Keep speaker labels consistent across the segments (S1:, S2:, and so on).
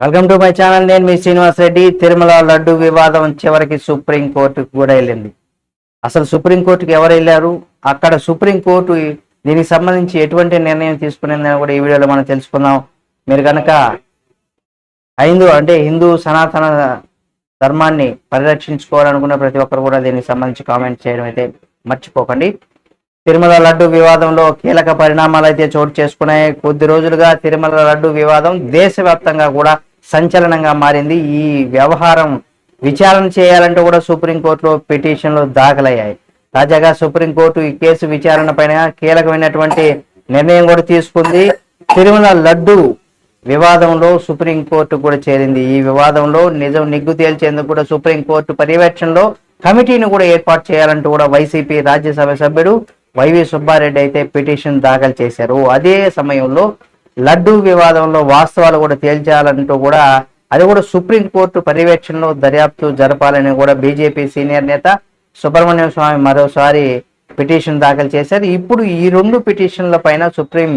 S1: Welcome to my channel. నేను మీ శ్రీనివాస్ రెడ్డి. తిరుమల లడ్డు వివాదం చివరికి సుప్రీంకోర్టుకు కూడా వెళ్ళింది. అసలు సుప్రీం కోర్టుకి ఎవరు వెళ్ళారు? అక్కడ సుప్రీం కోర్టు దీనికి సంబంధించి ఎటువంటి నిర్ణయం తీసుకునేదని కూడా ఈ వీడియోలో మనం తెలుసుకుందాం. మీరు కనుక హైందూ అంటే హిందూ సనాతన ధర్మాన్ని పరిరక్షించుకోవాలనుకున్న ప్రతి ఒక్కరు కూడా దీనికి సంబంధించి కామెంట్ చేయడం అయితే మర్చిపోకండి. తిరుమల లడ్డు వివాదంలో కీలక పరిణామాలు అయితే చోటు చేసుకున్నాయి. కొద్ది రోజులుగా తిరుమల లడ్డు వివాదం దేశవ్యాప్తంగా కూడా సంచలనంగా మారింది. ఈ వ్యవహారం విచారణ చేయాలంటూ కూడా సుప్రీంకోర్టులో పిటిషన్లు దాఖలయ్యాయి. తాజాగా సుప్రీంకోర్టు ఈ కేసు విచారణ పైన కీలకమైనటువంటి నిర్ణయం కూడా తీసుకుంది. తిరుమల లడ్డు వివాదంలో సుప్రీంకోర్టు కూడా చేరింది. ఈ వివాదంలో నిజం నిగ్గు తేల్చేందుకు కూడా సుప్రీంకోర్టు పర్యవేక్షణలో కమిటీని కూడా ఏర్పాటు చేయాలంటూ కూడా వైసీపీ రాజ్యసభ సభ్యుడు వైవి సుబ్బారెడ్డి అయితే పిటిషన్ దాఖలు చేశారు. అదే సమయంలో లడ్డూ వివాదంలో వాస్తవాలు కూడా తేల్చాలంటూ కూడా అది కూడా సుప్రీంకోర్టు పర్యవేక్షణలో దర్యాప్తు జరపాలని కూడా బీజేపీ సీనియర్ నేత సుబ్రహ్మణ్యం స్వామి మరోసారి పిటిషన్ దాఖలు చేశారు. ఇప్పుడు ఈ రెండు పిటిషన్ల పైన సుప్రీం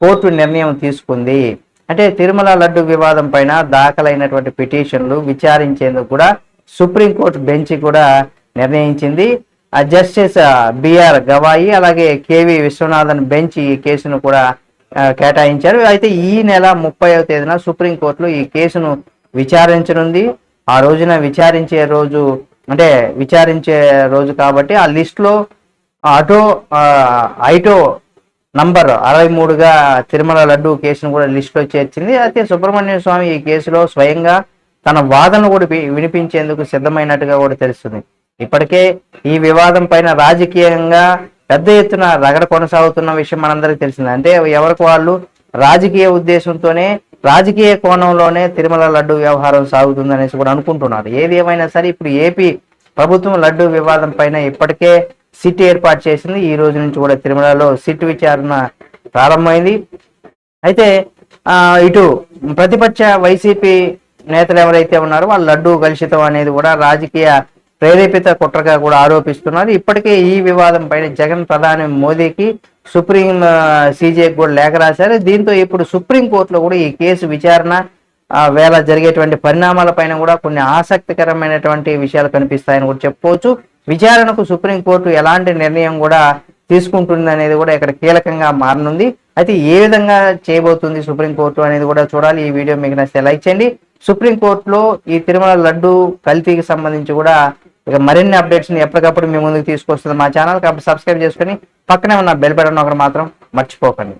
S1: కోర్టు నిర్ణయం తీసుకుంది. అంటే తిరుమల లడ్డు వివాదం పైన దాఖలైనటువంటి పిటిషన్లు విచారించేందుకు కూడా సుప్రీంకోర్టు బెంచ్ కూడా నిర్ణయించింది. ఆ జస్టిస్ బిఆర్ గవాయి అలాగే కేవి విశ్వనాథన్ బెంచ్ ఈ కేసును కూడా కేటాయించారు. అయితే ఈ నెల ముప్పైవ తేదీన సుప్రీంకోర్టులో ఈ కేసును విచారించనుంది. ఆ రోజున విచారించే రోజు అంటే విచారించే రోజు కాబట్టి ఆ లిస్టులో ఆటో ఐటో నంబర్ అరవై మూడుగా తిరుమల లడ్డు కేసును కూడా లిస్టులో చేర్చింది. అయితే సుబ్రహ్మణ్య స్వామి ఈ కేసులో స్వయంగా తన వాదనను కూడా వినిపించేందుకు సిద్ధమైనట్టుగా కూడా తెలుస్తుంది. ఇప్పటికే ఈ వివాదం పైన రాజకీయంగా పెద్ద ఎత్తున రగడ కొనసాగుతున్న విషయం మనందరికీ తెలిసింది. అంటే ఎవరికి వాళ్ళు రాజకీయ ఉద్దేశంతోనే రాజకీయ కోణంలోనే తిరుమల లడ్డు వ్యవహారం సాగుతుంది అనేసి కూడా అనుకుంటున్నారు. ఏది ఏమైనా సరే ఇప్పుడు ఏపీ ప్రభుత్వం లడ్డు వివాదం పైన ఇప్పటికే సిట్ ఏర్పాటు చేసింది. ఈ రోజు నుంచి కూడా తిరుమలలో సిట్ విచారణ ప్రారంభమైంది. అయితే ఇటు ప్రతిపక్ష వైసీపీ నేతలు ఎవరైతే ఉన్నారో వాళ్ళు లడ్డు కలుషితం అనేది కూడా రాజకీయ ప్రేరేపిత కుట్రగా కూడా ఆరోపిస్తున్నారు. ఇప్పటికే ఈ వివాదం పైన జగన్ ప్రధాని మోదీకి సుప్రీం సీజేకి కూడా లేఖ రాశారు. దీంతో ఇప్పుడు సుప్రీం కోర్టులో కూడా ఈ కేసు విచారణ వేళ జరిగేటువంటి పరిణామాల పైన కూడా కొన్ని ఆసక్తికరమైనటువంటి విషయాలు కనిపిస్తాయని కూడా చెప్పుకోవచ్చు. విచారణకు సుప్రీంకోర్టు ఎలాంటి నిర్ణయం కూడా తీసుకుంటుంది అనేది కూడా ఇక్కడ కీలకంగా మారనుంది. అయితే ఏ విధంగా చేయబోతుంది సుప్రీంకోర్టు అనేది కూడా చూడాలి. ఈ వీడియో మీకు నచ్చితే లైక్ చేయండి. సుప్రీంకోర్టులో ఈ తిరుమల లడ్డు కల్తీకి సంబంధించి కూడా ఇక మరిన్ని అప్డేట్స్ని ఎప్పటికప్పుడు మీ ముందుకు తీసుకొస్తుంది మా ఛానల్. కాబట్టి సబ్స్క్రైబ్ చేసుకొని పక్కనే ఉన్న బెల్ బటన్ ఒకటి మాత్రం మర్చిపోకండి.